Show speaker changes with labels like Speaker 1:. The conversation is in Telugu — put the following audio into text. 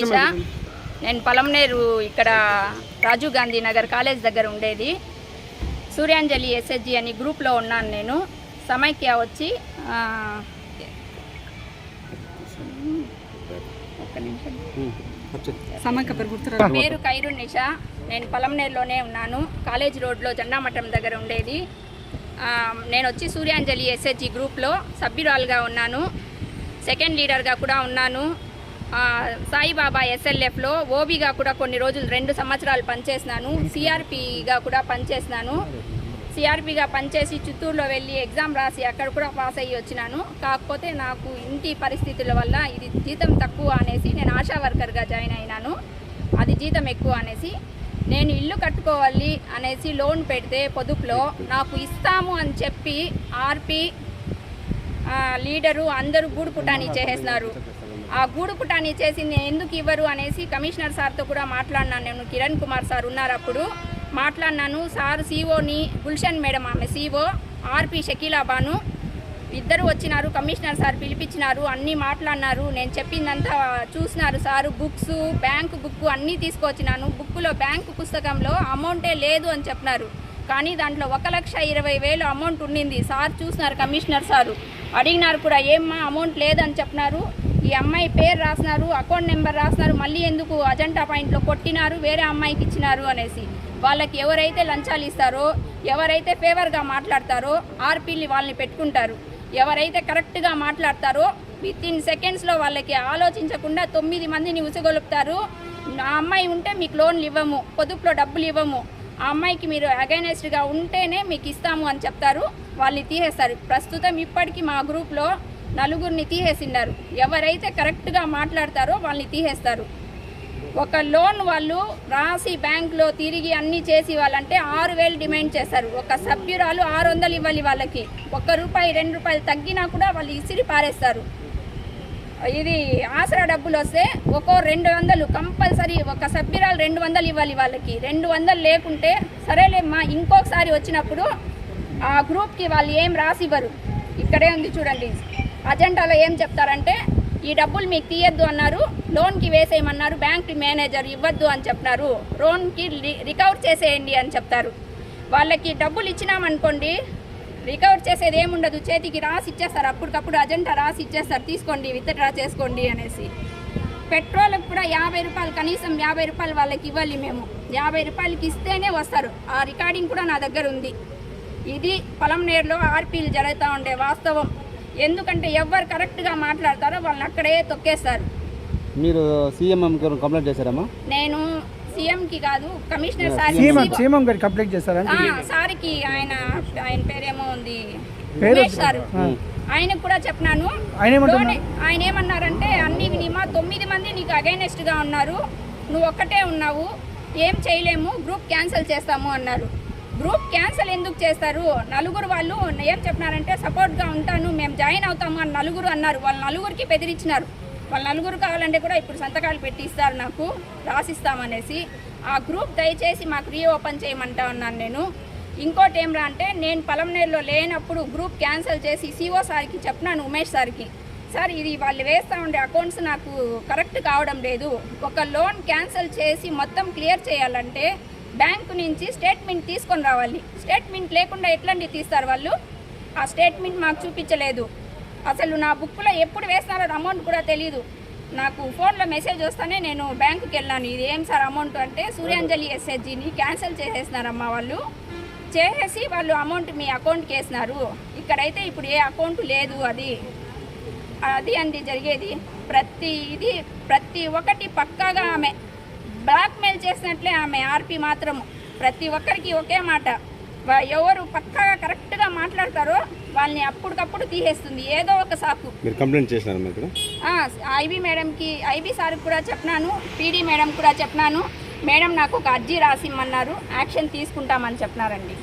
Speaker 1: చెప్పండి.
Speaker 2: నేను పొలంనేరు ఇక్కడ రాజీవ్ గాంధీ నగర్ కాలేజ్ దగ్గర ఉండేది. సూర్యాంజలి ఎస్హెచ్జి అని గ్రూప్లో ఉన్నాను నేను. సమైక్య వచ్చి
Speaker 1: పేరు
Speaker 2: ఖైరుల్ నిషా. నేను పొలంనేరులోనే ఉన్నాను. కాలేజ్ రోడ్లో జెండా మఠం దగ్గర ఉండేది. నేను వచ్చి సూర్యాంజలి ఎస్హెచ్జి గ్రూప్లో సభ్యురాలుగా ఉన్నాను. సెకండ్ లీడర్గా కూడా ఉన్నాను. సాయిబాబా ఎస్ఎల్ఎఫ్లో ఓబీగా కూడా కొన్ని రోజులు రెండు సంవత్సరాలు పనిచేసినాను. సిఆర్పిగా కూడా పనిచేసినాను. సిఆర్పిగా పనిచేసి చిత్తూరులో వెళ్ళి ఎగ్జామ్ రాసి అక్కడ కూడా పాస్ అయ్యి వచ్చినాను. కాకపోతే నాకు ఇంటి పరిస్థితుల వల్ల ఇది జీతం తక్కువ అనేసి నేను ఆశా వర్కర్గా జాయిన్ అయినాను. అది జీతం ఎక్కువ అనేసి నేను ఇల్లు కట్టుకోవాలి అనేసి లోన్ పెడితే పొదుపులో నాకు ఇస్తాము అని చెప్పి ఆర్పి లీడరు అందరూ గూడు పుటాని చేసేసినారు. ఆ గూడు పుటాని చేసింది ఎందుకు ఇవ్వరు అనేసి కమిషనర్ సార్తో కూడా మాట్లాడినాను నేను. కిరణ్ కుమార్ సార్ ఉన్నారు అప్పుడు. మాట్లాడినాను. సార్ సీఓని గుల్షన్ మేడం ఆమె సీఓ ఆర్పి షకీలాబాను. ఇద్దరు వచ్చినారు కమిషనర్ సార్ పిలిపించినారు అన్నీ మాట్లాడినారు. నేను చెప్పిందంతా చూసినారు సారు. బుక్స్ బ్యాంకు బుక్ అన్నీ తీసుకొచ్చినాను. బుక్లో బ్యాంకు పుస్తకంలో అమౌంటే లేదు అని చెప్పినారు. కానీ దాంట్లో ఒక లక్ష ఇరవై వేలు అమౌంట్ ఉండింది. సార్ చూసినారు కమిషనర్ సారు. అడిగినారు కూడా ఏమ్మా అమౌంట్ లేదని చెప్పినారు. ఈ అమ్మాయి పేరు రాసినారు అకౌంట్ నెంబర్ రాసినారు మళ్ళీ ఎందుకు అజంటా పాయింట్లో కొట్టినారు వేరే అమ్మాయికి ఇచ్చినారు? అనేసి. వాళ్ళకి ఎవరైతే లంచాలు ఇస్తారో ఎవరైతే ఫేవర్గా మాట్లాడతారో ఆర్పీలు వాళ్ళని పెట్టుకుంటారు. ఎవరైతే కరెక్ట్గా మాట్లాడతారో విత్ ఇన్ సెకండ్స్లో వాళ్ళకి ఆలోచించకుండా తొమ్మిది మందిని ఉసగొలుపుతారు. ఆ అమ్మాయి ఉంటే మీకు లోన్లు ఇవ్వము పొదుపులో డబ్బులు ఇవ్వము. ఆ అమ్మాయికి మీరు అగైనెస్ట్గా ఉంటేనే మీకు ఇస్తాము అని చెప్తారు. వాళ్ళని తీసేస్తారు. ప్రస్తుతం ఇప్పటికీ మా గ్రూప్లో నలుగురిని తీసేసిండారు ఎవరైతే కరెక్ట్గా మాట్లాడతారో వాళ్ళని తీసేస్తారు. ఒక లోన్ వాళ్ళు రాసి బ్యాంక్లో తిరిగి అన్నీ చేసి వాళ్ళంటే ఆరు వేలు డిమాండ్ చేస్తారు. ఒక సభ్యురాలు ఆరు వందలు ఇవ్వాలి వాళ్ళకి. ఒక్క రూపాయి రెండు రూపాయలు తగ్గినా కూడా వాళ్ళు ఇసిరి పారేస్తారు. ఇది ఆసరా డబ్బులు వస్తే ఒక్కో రెండు వందలు కంపల్సరీ ఒక సభ్యురాలు రెండు వందలు ఇవ్వాలి వాళ్ళకి. రెండు వందలు లేకుంటే సరేలేమ్మా ఇంకొకసారి వచ్చినప్పుడు ఆ గ్రూప్కి వాళ్ళు ఏం రాసి ఇవ్వరు ఇక్కడే ఉంది చూడండి. అజెండాలో ఏం చెప్తారంటే ఈ డబ్బులు మీకు తీయద్దు అన్నారు. లోన్కి వేసేయమన్నారు. బ్యాంక్ మేనేజర్ ఇవ్వద్దు అని చెప్పినారు. లోన్కి రికవర్ చేసేయండి అని చెప్తారు. వాళ్ళకి డబ్బులు ఇచ్చినామనుకోండి రికవర్ చేసేది ఏముండదు. చేతికి రాసి ఇచ్చేస్తారు. అప్పటికప్పుడు అజెండా రాసి ఇచ్చేస్తారు. తీసుకోండి విత్డ్రా చేసుకోండి అనేసి. పెట్రోల్కి కూడా యాభై రూపాయలు కనీసం యాభై రూపాయలు వాళ్ళకి ఇవ్వాలి మేము. యాభై రూపాయలకి ఇస్తేనే వస్తారు. ఆ రికార్డింగ్ కూడా నా దగ్గర ఉంది. ఇది పొలంనేరులో ఆర్పీలు జరుగుతూ ఉండే వాస్తవం. ఎందుకంటే ఎవరు కరెక్ట్గా మాట్లాడతారో వాళ్ళని అక్కడే తొక్కేస్తారు.
Speaker 3: మీరు సీఎం కంప్లైంట్ చేశారమ్మా?
Speaker 2: నేను సీఎంకి కాదు కమిషనర్ సార్
Speaker 1: కంప్లీట్ చేస్తారంటే
Speaker 2: సార్కి ఆయన ఆయన పేరేమో
Speaker 1: పేరు
Speaker 2: ఉమేష్ సార్. ఆయనకు కూడా చెప్పినాను.
Speaker 1: ఆయన
Speaker 2: ఏమన్నారంటే అన్ని వినిమా తొమ్మిది మంది నీకు అగైనెస్ట్గా ఉన్నారు. నువ్వు ఒక్కటే ఉన్నావు. ఏం చేయలేము. గ్రూప్ క్యాన్సిల్ చేస్తాము అన్నారు. గ్రూప్ క్యాన్సిల్ ఎందుకు చేస్తారు? నలుగురు వాళ్ళు ఏం చెప్పినారంటే సపోర్ట్గా ఉంటాను. మేము జాయిన్ అవుతాము అని నలుగురు అన్నారు. వాళ్ళ నలుగురికి బెదిరించినారు. వాళ్ళ నలుగురు కావాలంటే కూడా ఇప్పుడు సంతకాలు పెట్టి ఇస్తారు నాకు. రాసిస్తామనేసి. ఆ గ్రూప్ దయచేసి మాకు రీఓపెన్ చేయమంటా ఉన్నాను నేను. ఇంకోటి ఏమ్రా అంటే నేను పలంనేరులో లేనప్పుడు గ్రూప్ క్యాన్సిల్ చేసి సిఓ సార్కి చెప్పినాను ఉమేష్ సార్కి. సార్ ఇది వాళ్ళు వేస్తూ ఉండే అకౌంట్స్ నాకు కరెక్ట్ కావడం లేదు. ఒక లోన్ క్యాన్సిల్ చేసి మొత్తం క్లియర్ చేయాలంటే బ్యాంకు నుంచి స్టేట్మెంట్ తీసుకొని రావాలి. స్టేట్మెంట్ లేకుండా ఎట్లాంటి తీస్తారు వాళ్ళు? ఆ స్టేట్మెంట్ మాకు చూపించలేదు. అసలు నా బుక్లో ఎప్పుడు వేస్తున్నారో అమౌంట్ కూడా తెలియదు నాకు ఫోన్లో మెసేజ్ వస్తానే నేను బ్యాంకుకి వెళ్ళాను. ఇది ఏం సార్ అమౌంట్ అంటే సూర్యాంజలి ఎస్హెచ్జిని క్యాన్సిల్ చేసేసినారమ్మా వాళ్ళు. చేసేసి వాళ్ళు అమౌంట్ మీ అకౌంట్కి వేసినారు. ఇక్కడైతే ఇప్పుడు ఏ అకౌంట్ లేదు అది. అది అండి జరిగేది. ప్రతి ఇది ప్రతి ఒక్కటి పక్కాగా ఆమె బ్లాక్మెయిల్ చేసినట్లే ఆమె ఆర్పి మాత్రము ప్రతి ఒక్కరికి ఒకే మాట. ఎవరు పక్కాగా కరెక్ట్గా మాట్లాడతారో వాళ్ళని అప్పటికప్పుడు తీసేస్తుంది. ఏదో ఒక సాకు.
Speaker 4: మీరు కంప్లైంట్ చేసినారు
Speaker 2: ఐబీ మేడంకి ఐబీ సార్కి కూడా చెప్పినాను పీడీ మేడం కూడా చెప్పినాను. మేడం నాకు ఒక అర్జీ రాసిమ్మన్నారు యాక్షన్ తీసుకుంటామని చెప్పినారండి.